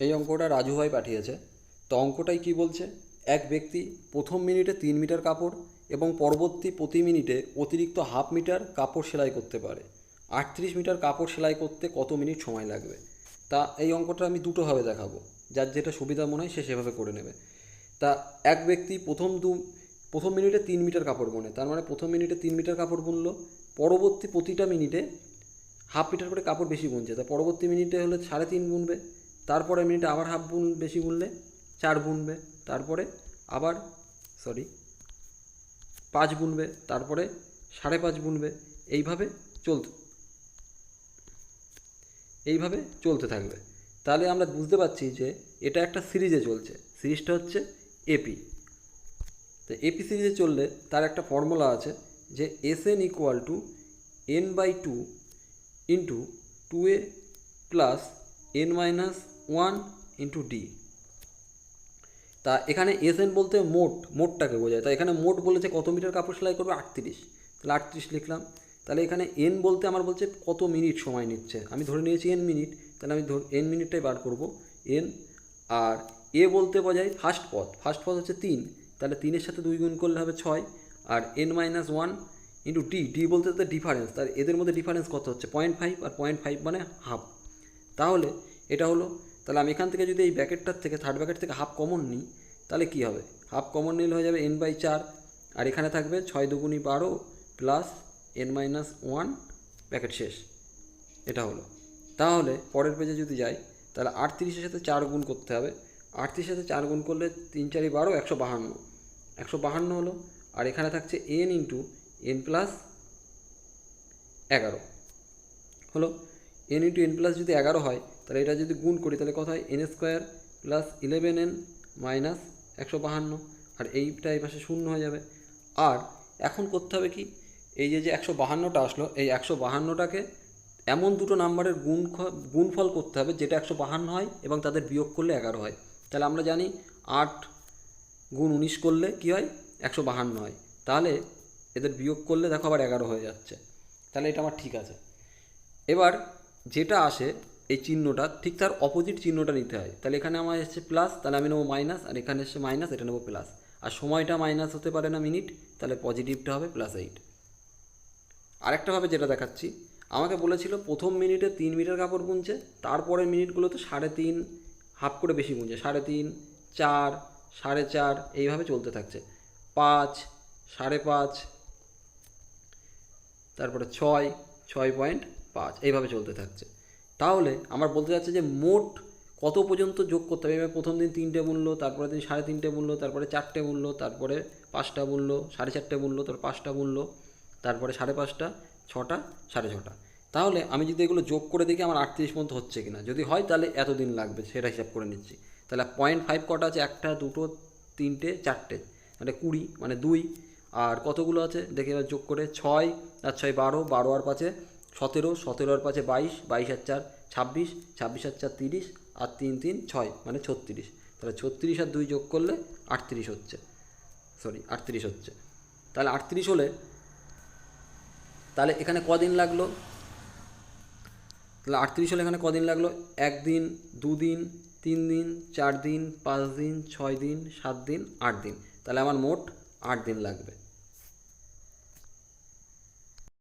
এই অঙ্কটা রাজু ভাই পাঠিয়েছে। তো অঙ্কটাই কি বলছে? এক ব্যক্তি প্রথম মিনিটে তিন মিটার কাপড় এবং পরবর্তী প্রতি মিনিটে অতিরিক্ত হাফ মিটার কাপড় সেলাই করতে পারে। আটত্রিশ মিটার কাপড় সেলাই করতে কত মিনিট সময় লাগবে? তা এই অঙ্কটা আমি দুটোভাবে দেখাবো। যার যেটা সুবিধা মনে হয় সে সেভাবে করে নেবে। তা এক ব্যক্তি প্রথম দু, প্রথম মিনিটে তিন মিটার কাপড় বোনে। তার মানে প্রথম মিনিটে তিন মিটার কাপড় বুনলো। পরবর্তী প্রতিটা মিনিটে হাফ মিটার করে কাপড় বেশি বুনছে। তা পরবর্তী মিনিটে হলে সাড়ে তিন বুনবে। তারপরে মিনিটে আবার হাফ বুন বেশি বুনলে চার বুনবে তারপরে আবার সরি পাঁচ বুনবে তারপরে সাড়ে পাঁচ বুনবে এইভাবে চলতে এইভাবে চলতে থাকবে। তাহলে আমরা বুঝতে পারছি যে এটা একটা সিরিজে চলছে। সিরিজটা হচ্ছে এপি তো এপি সিরিজে চললে তার একটা ফর্মুলা আছে যে S N equal to N by two into two A plus N minus one into D তা এখানে এস এন বলতে মোট, মোটটাকে বোঝায়। তা এখানে মোট বলেছে কত মিটার কাপড় সেলাই করবে? আটত্রিশ। তাহলে আটত্রিশ লিখলাম। তাহলে এখানে এন বলতে আমার বলছে কত মিনিট সময় নিচ্ছে। আমি ধরে নিয়েছি এন মিনিট। তাহলে আমি ধর এন মিনিটটাই বার করব। এন আর এ বলতে বোঝায় ফার্স্ট পথ। ফার্স্ট পথ হচ্ছে তিন। তাহলে তিনের সাথে দুই গুণ করলে হবে ছয়। আর N minus one into D D বলতে তো ডিফারেন্স তার এদের মধ্যে ডিফারেন্স কত হচ্ছে? পয়েন্ট ফাইভ আর পয়েন্ট ফাইভ মানে হাফ তাহলে এটা হলো তাহলে আমি এখান থেকে যদি এই ব্যাকেটটার থেকে থার্ড ব্যাকেট থেকে হাফ কমন নিই, তাহলে কী হবে? হাফ কমন নিলে হয়ে যাবে এন বাই চার। আর এখানে থাকবে ছয় দুগুণি বারো plus N minus one bracket শেষ। এটা হলো। তাহলে পরের পেজে যদি যাই, তাহলে আটত্রিশের সাথে চার গুণ করতে হবে। আটত্রিশের সাথে চার গুণ করলে তিন চারি বারো, একশো বাহান্ন। একশো বাহান্ন হলো। আর এখানে থাকছে এন ইন্টু এন প্লাস এগারো। হলো। এন ইন্টু এন প্লাস যদি এগারো হয়, তাহলে এটা যদি গুণ করি, তাহলে কত হয়? N square plus eleven N minus একশো বাহান্ন। আর এইটা এই পাশে শূন্য হয়ে যাবে। আর এখন করতে হবে কি? এই যে যে একশো বাহান্নটা আসলো, এই একশো বাহান্নটাকে এমন দুটো নাম্বারের গুণ গুণফল করতে হবে, যেটা একশো বাহান্ন হয় এবং তাদের বিয়োগ করলে এগারো হয়। তাহলে আমরা জানি আট গুণ উনিশ করলে কী হয়? একশো বাহান্ন হয়। তাহলে এদের বিয়োগ করলে দেখো আবার এগারো হয়ে যাচ্ছে। তাহলে এটা আমার ঠিক আছে। এবার যেটা আসে, এই চিহ্নটা, ঠিক তার অপোজিট চিহ্নটা নিতে হয়। তাহলে এখানে আমার এসছে প্লাস তাহলে আমি নেব মাইনাস আর এখানে এসছে মাইনাস এটা নেব প্লাস আর সময়টা মাইনাস হতে পারে না মিনিট তাহলে পজিটিভটা হবে প্লাস এইট আরেকটাভাবে যেটা দেখাচ্ছি, আমাকে বলেছিল প্রথম মিনিটে তিন মিটার কাপড় বুনছে, তারপরের মিনিটগুলোতে সাড়ে তিন হাফ করে বেশি বুনছে, সাড়ে তিন, চার, সাড়ে চার, এইভাবে চলতে থাকছে। পাঁচ, সাড়ে পাঁচ, তারপরে ছয় ছয় পয়েন্ট পাঁচ, এইভাবে চলতে থাকছে। তাহলে আমার বলতে যাচ্ছে যে মোট কত পর্যন্ত যোগ করতে হবে? প্রথম দিন তিনটে মূল্য তারপরে দিন সাড়ে তিনটে মূল্য, তারপরে চারটে মূল্য, তারপরে পাঁচটা মূল্য, সাড়ে চারটে মূল্য, তারপর পাঁচটা মূল্য, তারপরে সাড়ে পাঁচটা, ছটা, সাড়ে ছটা। তাহলে আমি যদি এগুলো যোগ করে দেখি আমার আটত্রিশ পর্যন্ত হচ্ছে কিনা? যদি হয় তাহলে এতদিন লাগবে, সেটা হিসাব করে নিচ্ছি। তাহলে পয়েন্ট ফাইভ কটা আছে? একটা, দুটো, তিনটে, চারটে। মানে কুড়ি মানে দুই। আর কতগুলো আছে? দেখে এবার যোগ করে ছয়, আর ছয় বারো বারো আর পাঁচে সতেরো সতেরো আর পাঁচে বাইশ বাইশ আর চার, ছাব্বিশ ছাব্বিশ আর চার তিরিশ, আর তিন তিন, ছয় মানে ছত্রিশ। তাহলে ছত্রিশ আর দুই যোগ করলে আটত্রিশ হচ্ছে। সরি আটত্রিশ হচ্ছে। তাহলে আটত্রিশ হলে, তাহলে এখানে কদিন লাগল? তাহলে আটত্রিশ হলে এখানে কদিন লাগল? একদিন, দুদিন তিন দিন চার দিন পাঁচ দিন ছয় দিন সাত দিন আট দিন তাহলে আমার মোট আট দিন লাগবে।